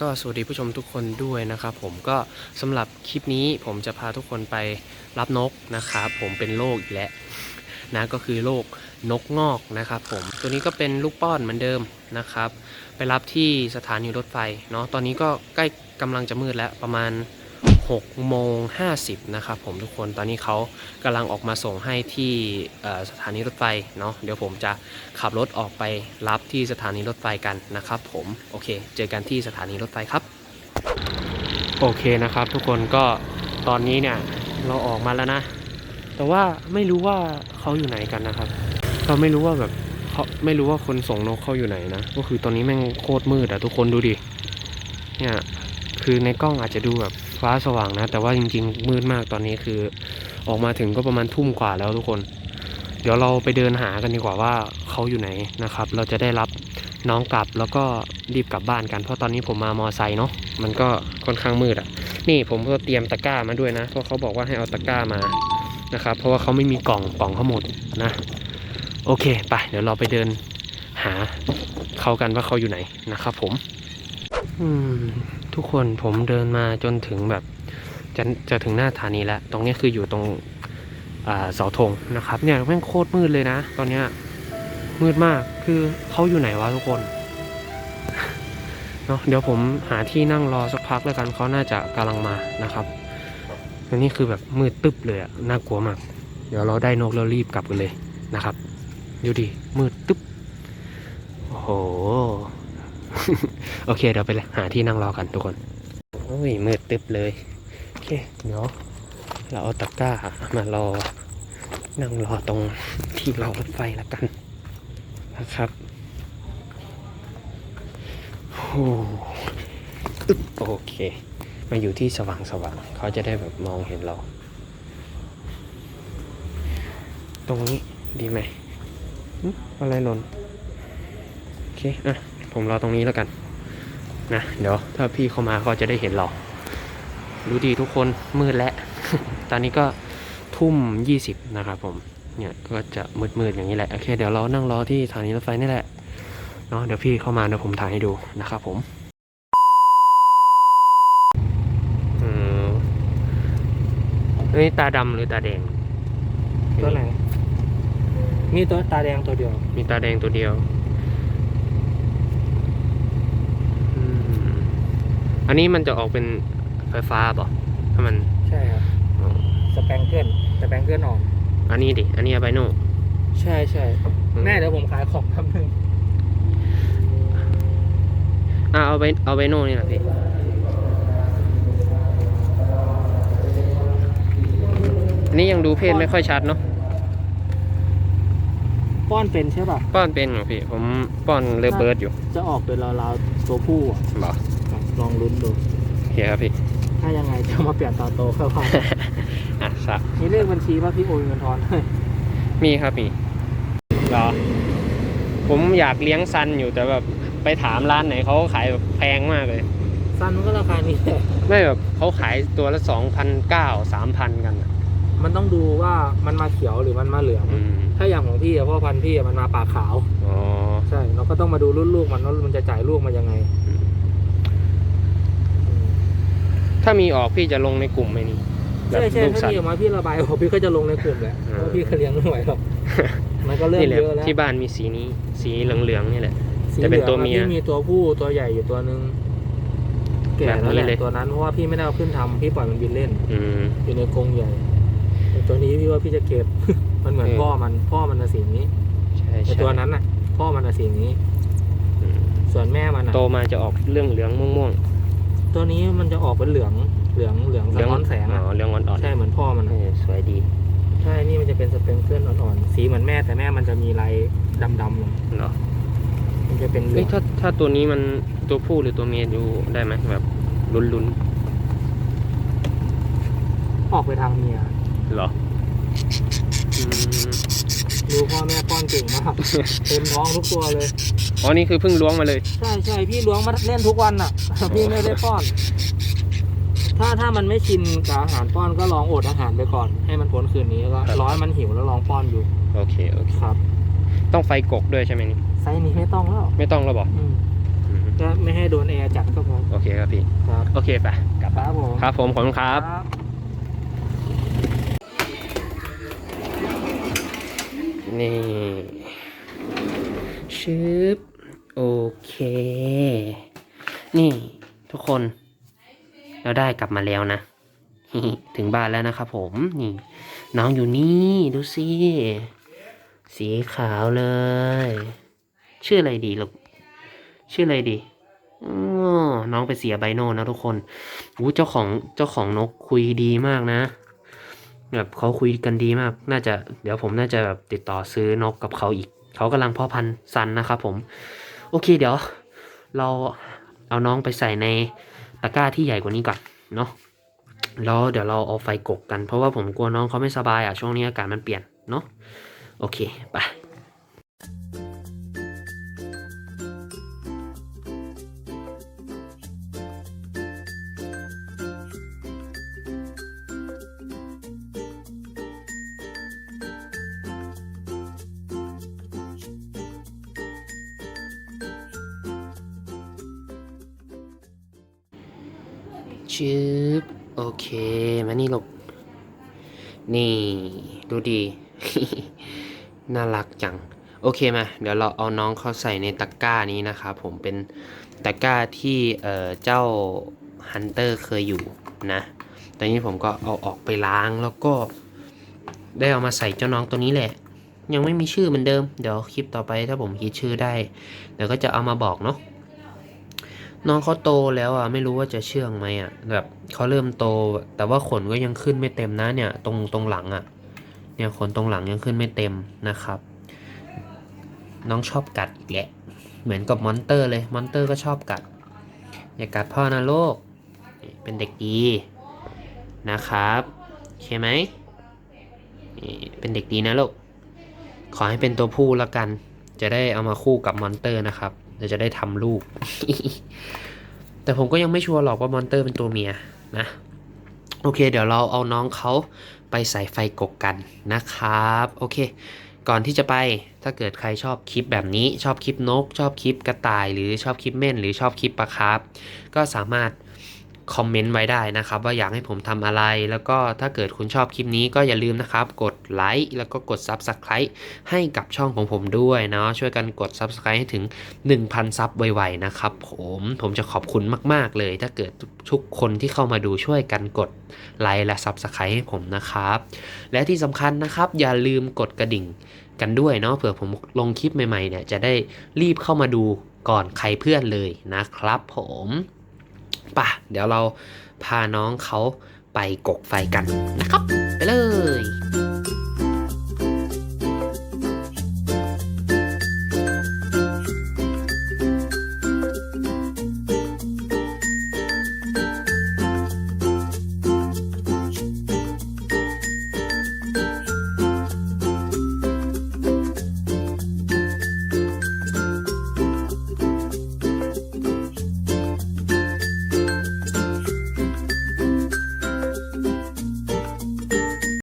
ก็สวัสดีผู้ชมทุกคนด้วยนะครับผมก็สำหรับคลิปนี้ผมจะพาทุกคนไปรับนกนะครับผมเป็นโรคอีกแล้วนะก็คือโรคนกงอกนะครับผมตัวนี้ก็เป็นลูกป้อนเหมือนเดิมนะครับ ไปรับที่สถานีรถไฟเนาะตอนนี้ก็ใกล้กำลังจะมืดแล้วประมาณ 6โมง50นะครับผมทุกคนตอนนี้เขากำลังออกมาส่งให้ที่สถานีรถไฟเนาะเดี๋ยวผมจะขับรถออกไปรับที่สถานีรถไฟกันนะครับผมโอเค เจอกันที่สถานีรถไฟครับ โอเคนะครับทุกคนก็ตอนนี้เนี่ยเราออกมาแล้วนะ แต่ว่าไม่รู้ว่าเขาอยู่ไหนกันนะครับ เราไม่รู้ว่าแบบเขาไม่รู้ว่าคนส่งนกเขาอยู่ไหนนะ ก็คือตอนนี้แม่งโคตรมืดอะทุกคนดูดิเนี่ยคือในกล้องอาจจะดูแบบ ฟ้าสว่างนะ แต่ว่าจริง ๆ มืดมากตอนนี้คือ ออกมาถึงก็ประมาณทุ่มกว่าแล้วทุกคน เดี๋ยวเราไปเดินหากันดีกว่าว่าเขาอยู่ไหนนะครับ เราจะได้รับน้องกลับแล้วก็รีบกลับบ้านกัน เพราะตอนนี้ผมมามอไซค์เนาะมันก็ค่อนข้างมืดอะนี่ผมก็เตรียมตะกร้ามาด้วยนะ เพราะเขาบอกว่าให้เอาตะกร้ามานะครับ เพราะว่าเขาไม่มีกล่องกล่องเขาหมดนะ โอเคไปเดี๋ยวเราไปเดินหาเขากันว่าเขาอยู่ไหนนะครับผม อืม ทุกคนผมเดินมาจนถึงแบบจะจะถึงหน้าสถานีแล้ว ตรงนี้คืออยู่ตรงเสาธงนะครับ เนี่ยแม่งโคตรมืดเลยนะ ตอนเนี้ยมืดมากคือเขาอยู่ไหนวะทุกคนเนาะเดี๋ยวผมหาที่นั่งรอสักพักแล้วกันเขาน่าจะกำลังมานะครับอันนี้คือแบบมืดตึ๊บเลยอะน่ากลัวมาก เดี๋ยวเราได้นกแล้วรีบกลับกันเลยนะครับ ดูดิมืดตึ๊บโอ้โห โอเคเดี๋ยวไปหาที่นั่งรอกันทุกคนโอ้ยมืดตึ๊บเลยโอเคเดี๋ยวเราเอาตะกร้ามารอ นั่งรอตรงที่รอรถไฟแล้วกันนะครับโอ้อึ๊บโอเค มาอยู่ที่สว่างสว่างเขาจะได้แบบมองเห็นเรา ตรงนี้ดีไหมอะไรหล่นโอเค อะ ผมรอตรงนี้แล้วกันนะเดี๋ยวถ้าพี่เข้ามาก็จะได้เห็นเรารู้ดีทุกคนมืดแล้วตอนนี้ก็ทุ่มยี่สิบนะครับผมเนี่ยก็จะมืดๆอย่างนี้แหละโอเคเดี๋ยวเรานั่งรอที่สถานีรถไฟนี่แหละเนาะเดี๋ยวพี่เข้ามาเดี๋ยวผมถ่ายให้ดูนะครับผมอืมอันนี้ตาดำหรือตาแดงตัวไหนมีตัวตาแดงตัวเดียว มีตาแดงตัวเดียวอืม อันนี้มันจะออกเป็นไฟฟ้าป่ะถ้ามันใช่ครับอ๋อสแปงเกิลสแปงเกิลอ่อนอันนี้ดิ อันนี้อาไบโนใช่ใช่แม่เดี๋ยวผมขายของแป๊บนึงอะเอาไปเอาไบโนนี่แหละพี่อันนี้ยังดูเพศไม่ค่อยชัดเนาะป้อนเป็นใช่ป่ะ ป้อนเป็นเหรอพี่ ผมป้อนเลเบิร์ดอยู่ จะออกเป็นราวๆตัวผู้อะบอก ลองลุ้นดูโอเคครับพี่ ถ้ายังไงจะมาเปลี่ยนตาโตเข้ามาอะสักมีเลขบัญชีว่าพี่โอนเงินทอนให้มีครับมีเหรอผมอยากเลี้ยงซันอยู่แต่แบบไปถามร้านไหนเขาขายแบบแพงมากเลย ซันมันก็ราคานี้แหละไม่แบบเขาขายตัวละสองพันเก้าสามพันกันอะมันต้องดูว่ามันมาเขียวหรือมันมาเหลือง อืมถ้าอย่างของพี่อะพ่อพันธุ์พี่อะมันมาปากขาว อ๋อ ใช่ เราก็ต้องมาดูรุ่นลูกมันว่ามันจะจ่ายลูกมายังไง อืม ถ้ามีออกพี่จะลงในกลุ่มไหมนี่แบบใช่ใช่ลูกถ้าสัตมีว์ออกมาพี่ระบายออกพี่ก็จะลงในกลุ่มแหละอ่าเพราะพี่ก็เลี้ยงไม่ไหวหรอกมันก็เริ่มนี่แหละเยอะแล้วที่บ้านมีสีนี้ สีเหลืองๆนี่แหละ สีจะเป็นตัวเมียหลืองอะพี่มีตัวผู้ตัวใหญ่อยู่ตัวนึงแก่แบบแล้วนี้แหละเลยตัวนั้นเพราะว่าพี่ไม่ได้เอาขึ้นทำพี่ปล่อยมันบินเล่น อืม อยู่ในกรงใหญ่แต่ตัวนี้พี่ว่าพี่จะเก็บ มันเหมือนเออ พ่อมันพ่อมันน่ะสีนี้ใช่แต่ใช่ตัวนั้นน่ะ พ่อมันน่ะสีนี้ อืมส่วนแม่มันน่ะโตมาจะออกเรื่องเหลืองม่วง ตัวนี้มันจะออกเป็นเหลืองเหลืองเหลืองๆสะท้อนแสงอ๋อะอเหลืองอ่อนใช่เหมือนพ่อมันๆเอน่ะอสวยดีใช่นี่มันจะเป็นสเปนเกิลอ่อนๆสีเหมือนแม่แต่แม่มันจะมีลายดำๆหน่อยเนาะมันจะเป็นเหลืเอ้อยงถ้าถ้าตัวนี้มันตัวผู้หรือตัวเมียดูได้ไหมแบบลุ้นออกไปทางเมียๆเหรออืม ดูพ่อแม่ป้อนเก่งมากเต็มท้องทุกตัวเลย อ๋อ นี่คือเพิ่งล้วงมาเลย ใช่ใช่พี่ล้วงมาเล่นทุกวันน่ะ พี่ไม่ได้ป้อน ถ้าถ้ามันไม่ชินกับอาหารป้อนก็ลองอดอาหารไปก่อน ให้มันพ้นคืนนี้แล้วก็ครับร้อยมันหิวแล้วลองป้อนอยู่ โอเค โอเค ครับ ต้องไฟกกด้วยใช่ไหมนี่ ไซส์นี้ไม่ต้องแล้ว ไม่ต้องแล้วบอกอืมก็ไม่ให้โดนแอร์จัดก็พอ โอเคครับพี่ ครับ โอเคไป กลับครับผม ครับผมขอบคุณครับ ชึบโอเค นี่ทุกคน เราได้กลับมาแล้วนะ ถึงบ้านแล้วนะครับผมนี่ น้องอยู่นี่ดูสิสีขาวเลย ชื่ออะไรดีลูกชื่ออะไรดีอ๋อน้องไปเสียไบโนนะทุกคนอู้เจ้าของเจ้าของนกคุยดีมากนะ แบบเขาคุยกันดีมาก น่าจะ เดี๋ยวผมน่าจะแบบติดต่อซื้อนกกับเขาอีก เขากำลังเพ่อพันธุ์ซันนะครับผม โอเคเดี๋ยว เราเอาน้องไปใส่ในตะกร้าที่ใหญ่กว่านี้ก่อนเนาะแล้วเดี๋ยวเราเอาไฟกกกันเพราะว่าผมกลัวน้องเขาไม่สบายอะช่วงนี้อากาศมันเปลี่ยนเนาะโอเคไป ชืบโอเค มานี่ลูกนี่ ดูดี น่ารักจัง โอเคมา เดี๋ยวเราเอาน้องเข้าใส่ในตะกร้านี้นะครับผมเป็นตะกร้าที่เอ่อเจ้าฮันเตอร์เคยอยู่นะตอนนี้ผมก็เอาออกไปล้างแล้วก็ ได้เอามาใส่เจ้าน้องตัวนี้แหละ ยังไม่มีชื่อเหมือนเดิม เดี๋ยวคลิปต่อไปถ้าผมคิดชื่อได้ เดี๋ยวก็จะเอามาบอกเนาะ น้องเขาโตแล้วอะไม่รู้ว่าจะเชื่องไหมอะแบบเขาเริ่มโต แต่ว่าขนก็ยังขึ้นไม่เต็มนะเนี่ย ตรงตรงหลังอะ เนี่ยขนตรงหลังยังขึ้นไม่เต็มนะครับ น้องชอบกัดอีกแหละเหมือนกับมอนเตอร์เลยมอนเตอร์ก็ชอบกัดอย่ากัดพ่อนะโลกเป็นเด็กดีนะครับโอเคไหมเป็นเด็กดีนะลูกขอให้เป็นตัวผู้ละกัน จะได้เอามาคู่กับมอนเตอร์นะครับ เดี๋ยวจะได้ทำลูก แต่ผมก็ยังไม่ชัวร์หรอกว่ามอนเตอร์เป็นตัวเมียนะ โอเค เดี๋ยวเราเอาน้องเขาไปใส่ไฟกกกันนะครับ โอเค ก่อนที่จะไปถ้าเกิดใครชอบคลิปแบบนี้ชอบคลิปนก ชอบคลิปกระต่าย หรือชอบคลิปเม่น หรือชอบคลิปปลาคาร์ฟก็สามารถ คอมเมนต์ไว้ได้นะครับ ว่าอยากให้ผมทำอะไร แล้วก็ถ้าเกิดคุณชอบคลิปนี้ก็อย่าลืมนะครับ กดไลค์แล้วก็กด Subscribe ให้กับช่องของผมด้วยเนาะช่วยกันกด Subscribe ให้ถึง 1,000 ซับไวๆนะครับผมผมจะขอบคุณมาก ๆ เลย ถ้าเกิดทุกคนที่เข้ามาดูช่วยกันกดไลค์และ Subscribe ให้ผมนะครับ และที่สำคัญนะครับ อย่าลืมกดกระดิ่งกันด้วยเนาะเผื่อผมลงคลิปใหม่ๆเนี่ยจะได้รีบเข้ามาดูก่อนใครเพื่อนเลยนะครับผม ป่ะ เดี๋ยวเราพาน้องเขาไปกกไฟกันนะครับ ไปเลย